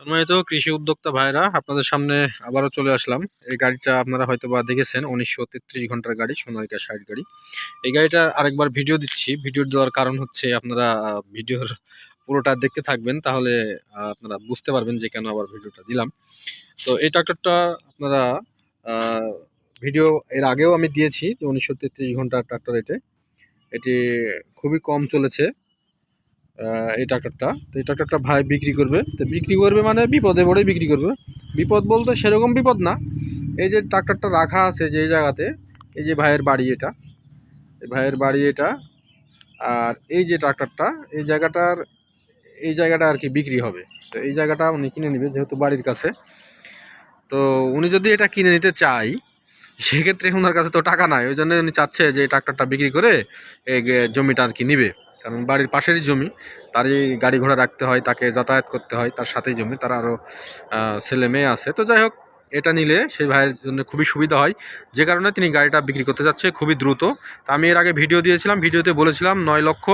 সম্মানিত কৃষি উদ্যোক্তা ভাইরা, আপনাদের সামনে আবারও চলে আসলাম। এই গাড়িটা আপনারা হয়তো বা দেখেছেন, উনিশশো তেত্রিশ ঘণ্টার গাড়ি, সোনালিকা ষাট গাড়ি। এই গাড়িটা আরেকবার ভিডিও দিচ্ছি। ভিডিও দেওয়ার কারণ হচ্ছে আপনারা ভিডিওর পুরোটা দেখতে থাকবেন, তাহলে আপনারা বুঝতে পারবেন যে কেন আবার ভিডিওটা দিলাম। তো এই ট্রাক্টরটা আপনারা ভিডিও এর আগেও আমি দিয়েছি যে উনিশশো তেত্রিশ ঘণ্টার ট্রাক্টর এটি। এটি খুবই কম চলেছে। এই ট্রাক্টরটা। তো এই ট্রাক্টরটা ভাই বিক্রি করবে। তো বিক্রি করবে মানে বিপদে পড়ে বিক্রি করবে। বিপদ বলতে সেরকম বিপদ না। এই যে ট্রাক্টরটা রাখা আছে যে জায়গাতে, এই যে ভাইয়ের বাড়ি এটা, এই ভাইয়ের বাড়ি এটা, আর এই যে ট্রাক্টরটা, এই জায়গাটার, এই জায়গাটা আর কি বিক্রি হবে। তো এই জায়গাটা উনি কিনে নেবে যেহেতু বাড়ির কাছে। তো উনি যদি এটা কিনে নিতে চাই, সেক্ষেত্রে ওনার কাছে তো টাকা নাই। ওই জন্য উনি চাচ্ছে যে এই ট্রাক্টরটা বিক্রি করে এই জমিটা আর কি নিবে। কারণ বাড়ির পাশেরই জমি, তারই গাড়ি ঘোড়া রাখতে হয়, তাকে যাতায়াত করতে হয়, তার সাথেই জমি, তার আরও ছেলে মেয়ে আছে। তো যাই হোক, এটা নিলে সেই ভাইয়ের জন্য খুবই সুবিধা হয়। যে কারণে তিনি গাড়িটা বিক্রি করতে যাচ্ছে খুবই দ্রুত। তা আমি এর আগে ভিডিও দিয়েছিলাম, ভিডিওতে বলেছিলাম নয় লক্ষ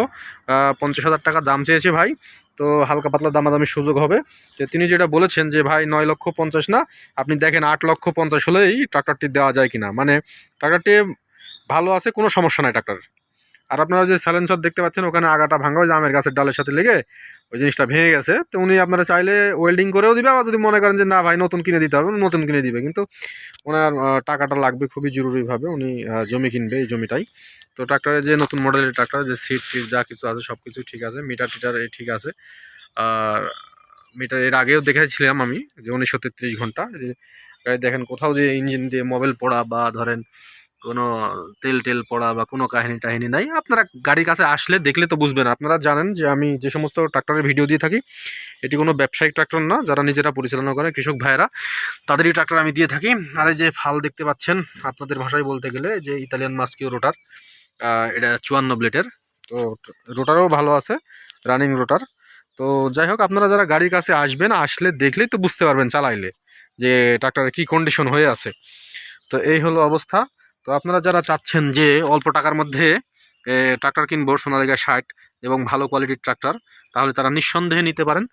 পঞ্চাশ হাজার টাকা দাম চেয়েছে ভাই। তো হালকা পাতলা দামাদামির সুযোগ হবে। যে তিনি যেটা বলেছেন যে, ভাই, নয় লক্ষ পঞ্চাশ না, আপনি দেখেন আট লক্ষ পঞ্চাশ হলেই ট্রাক্টরটি দেওয়া যায় কিনা। মানে ট্রাক্টরটি ভালো আছে, কোনো সমস্যা নাই ট্রাক্টর আর আপনারা যে সাইলেন্সার দেখতে পাচ্ছেন, ওখানে আগাটা ভাঙা ওই আমের গাছের ডালের সাথে লেগে ওই জিনিসটা ভেঙে গেছে। তো উনি আপনারা চাইলে ওয়েল্ডিং করেও দিবে, আবার যদি মনে করেন যে না ভাই, নতুন কিনে দিতে হবে নতুন কিনে দিবে। কিন্তু ওনার টাকাটা লাগবে খুবই জরুরিভাবে, উনি জমি কিনবে এই জমিটাই। তো ট্রাক্টরের যে নতুন মডেলের ট্রাক্টর যে সিট টিট যা কিছু আছে সব কিছু ঠিক আছে মিটার টিটার এই ঠিক আছে। আর মিটার এর আগেও দেখেছিলাম আমি যে উনিশশো তেত্রিশ ঘণ্টা, যে দেখেন কোথাও যে ইঞ্জিন দিয়ে মোবাইল পড়া বা ধরেন কোনো তেল টেল পড়া বা কোনো কাহিনী টাহিনী নাই। আপনারা গাড়ির কাছে আসলে দেখলে তো বুঝবেন। আপনারা জানেন যে আমি যে সমস্ত ট্রাক্টরের ভিডিও দিয়ে থাকি, এটি কোনো ব্যবসায়িক ট্রাক্টর না, যারা নিজেরা পরিচালনা করে, কৃষক ভাইয়েরা, তাদেরই ট্রাক্টর আমি দিয়ে থাকি। আর এই যে ফাল দেখতে পাচ্ছেন আপনাদের ভাষায় বলতে গেলে, যে ইতালিয়ান মাস্কিও রোটার এটা চুয়ান্ন ব্লেডের। তো রোটারও ভালো আছে, রানিং রোটার। তো যাই হোক, আপনারা যারা গাড়ির কাছে আসবেন, আসলে দেখলেই তো বুঝতে পারবেন চালাইলে, যে ট্রাক্টরের কী কন্ডিশন হয়ে আছে। তো এই হলো অবস্থা। তো আপনারা যারা চাচ্ছেন যে অল্প টাকার মধ্যে ট্রাক্টর কিনবো সোনালিকা ষাট এবং ভালো কোয়ালিটির ট্রাক্টর, তাহলে তারা নিঃসন্দেহে নিতে পারেন।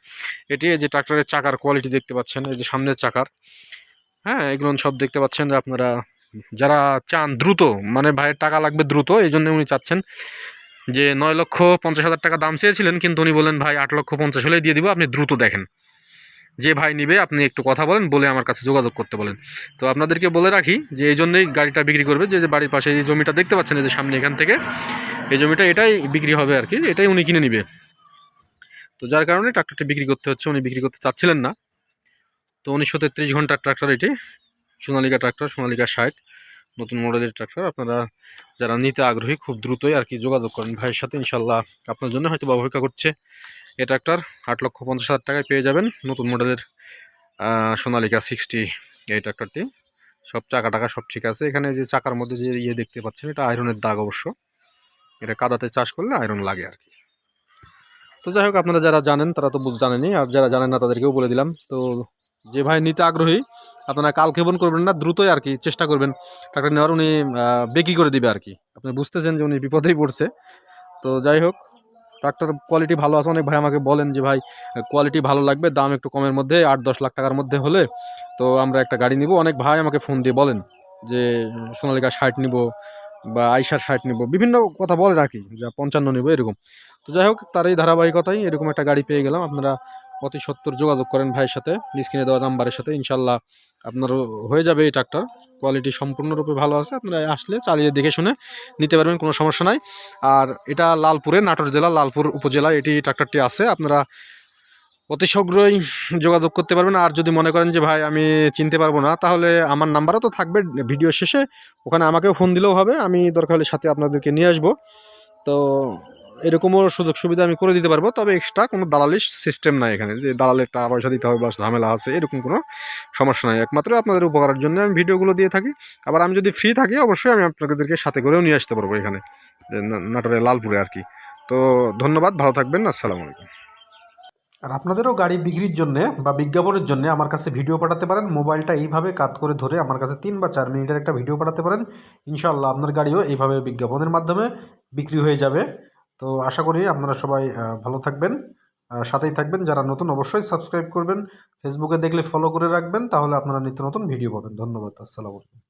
এটি যে ট্রাক্টরের চাকার কোয়ালিটি দেখতে পাচ্ছেন, এই যে সামনের চাকার। হ্যাঁ এগুলো সব দেখতে পাচ্ছেন যে আপনারা, যারা চান দ্রুত মানে ভাইয়ের টাকা লাগবে দ্রুত, এই জন্য উনি চাচ্ছেন যে নয় লক্ষ পঞ্চাশ হাজার টাকা দাম চেয়েছিলেন, কিন্তু উনি বলেন ভাই, আট লক্ষ পঞ্চাশ হলেই দিয়ে দিব, আপনি দ্রুত দেখেন। যে ভাই নিবে, আপনি একটু কথা বলেন, বলে আমার কাছে যোগাযোগ করতে বলেন। তো আপনাদেরকে বলে রাখি যে এই জন্যই গাড়িটা বিক্রি করবে, যে যে বাড়ির পাশে এই জমিটা দেখতে পাচ্ছেন যে সামনে এখান থেকে, এই জমিটা এটাই বিক্রি হবে আর কি, এটাই উনি কিনে নিবে। তো যার কারণে ট্রাক্টরটি বিক্রি করতে হচ্ছে, উনি বিক্রি করতে চাচ্ছিলেন না। তো উনিশশো তেত্রিশ ঘণ্টার ট্রাক্টর এটি, সোনালিকা ট্রাক্টর, সোনালিকা ষাট, নতুন মডেলের ট্রাক্টর। আপনারা যারা নিতে আগ্রহী, খুব দ্রুতই আর কি যোগাযোগ করেন ভাইয়ের সাথে, ইনশাল্লাহ আপনার জন্য হয়তো অপেক্ষা করছে। এই ট্রাক্টর আট লক্ষ পঞ্চাশ হাজার টাকায় পেয়ে যাবেন। নতুন মডেলের সোনালিকা সিক্সটি এই ট্রাক্টরটি সব চাকা টাকা সব ঠিক আছে। এখানে যে চাকার মধ্যে যে ইয়ে দেখতে পাচ্ছেন, এটা আয়রনের দাগ অবশ্য। এটা কাদাতে চাষ করলে আয়রন লাগে আর কি। তো যাই হোক, আপনারা যারা জানেন, তারা তো বুঝ, জানেনি। আর যারা জানেন না, তাদেরকেও বলে দিলাম। তো যে ভাই নিতে আগ্রহী, আপনারা কাল ক্ষেপণ করবেন না, দ্রুতই আর কি চেষ্টা করবেন। ট্রাক্টর নেওয়ার উনি বিক্রি করে দিবে আর কি। আপনি বুঝতেছেন যে উনি বিপদেই পড়ছে। তো যাই হোক ট্রাক্টর কোয়ালিটি ভালো আছে। অনেক ভাই আমাকে বলেন যে, ভাই কোয়ালিটি ভালো লাগবে, দাম একটু কমের মধ্যে, আট দশ লাখ টাকার মধ্যে হলে। তো আমরা একটা গাড়ি নিব। অনেক ভাই আমাকে ফোন দিয়ে বলেন যে সোনালিকা শার্ট নিব বা আইসার শার্ট নিব। বিভিন্ন কথা বলে রাখি, যা পঞ্চান্ন নিব, এরকম। তো যাই হোক, তার এই ধারাবাহিকতাই এরকম একটা গাড়ি পেয়ে গেলাম। আপনারা অতি সত্তর যোগাযোগ করেন ভাইয়ের সাথে, স্ক্রিনে দেওয়া নাম্বারের সাথে, ইনশাল্লাহ আপনার হয়ে যাবে এই ট্রাক্টর কোয়ালিটি সম্পূর্ণরূপে ভালো আছে, আপনারা আসলে চালিয়ে দেখে শুনে নিতে পারবেন, কোনো সমস্যা নাই। আর এটা লালপুরে, নাটোর জেলা, লালপুর উপজেলা এটি ট্রাক্টরটি আছে, আপনারা অতি শীঘ্রই যোগাযোগ করতে পারবেন। আর যদি মনে করেন যে, ভাই, আমি চিনতে পারব না, তাহলে আমার নাম্বারও তো থাকবে ভিডিও শেষে, ওখানে আমাকেও ফোন দিলেও হবে, আমি দরকার হলে সাথে আপনাদেরকে নিয়ে আসব। তো এরকমও সুযোগ সুবিধা আমি করে দিতে পারব, তবে এক্সট্রা কোনো দালালি সিস্টেম নাই এখানে। যে দালালের টাকা পয়সা দিতে হবে বা ঝামেলা আছে, এরকম কোনো সমস্যা নাই। একমাত্র আপনাদের উপকারের জন্য আমি ভিডিওগুলো দিয়ে থাকি। আবার আমি যদি ফ্রি থাকি, অবশ্যই আমি আপনাদেরকে সাথে করেও নিয়ে আসতে পারব এখানে নাটোরের লালপুরে আর কি। তো ধন্যবাদ, ভালো থাকবেন, আসসালামু আলাইকুম। আর আপনাদেরও গাড়ি বিক্রির জন্য বা বিজ্ঞাপনের জন্য আমার কাছে ভিডিও পাঠাতে পারেন। মোবাইলটা এইভাবে কাত করে ধরে আমার কাছে তিন বা চার মিনিটের একটা ভিডিও পাঠাতে পারেন। ইনশাআল্লাহ আপনার গাড়িও এইভাবে বিজ্ঞাপনের মাধ্যমে বিক্রি হয়ে যাবে। তো আশা করি আপনারা সবাই ভালো থাকবেন। সাথেই থাকবেন। যারা নতুন অবশ্যই সাবস্ক্রাইব করবেন। ফেসবুকে দেখলে ফলো করে রাখবেন। তাহলে আপনারা নিত্য নতুন ভিডিও পাবেন। ধন্যবাদ। আসসালামু আলাইকুম।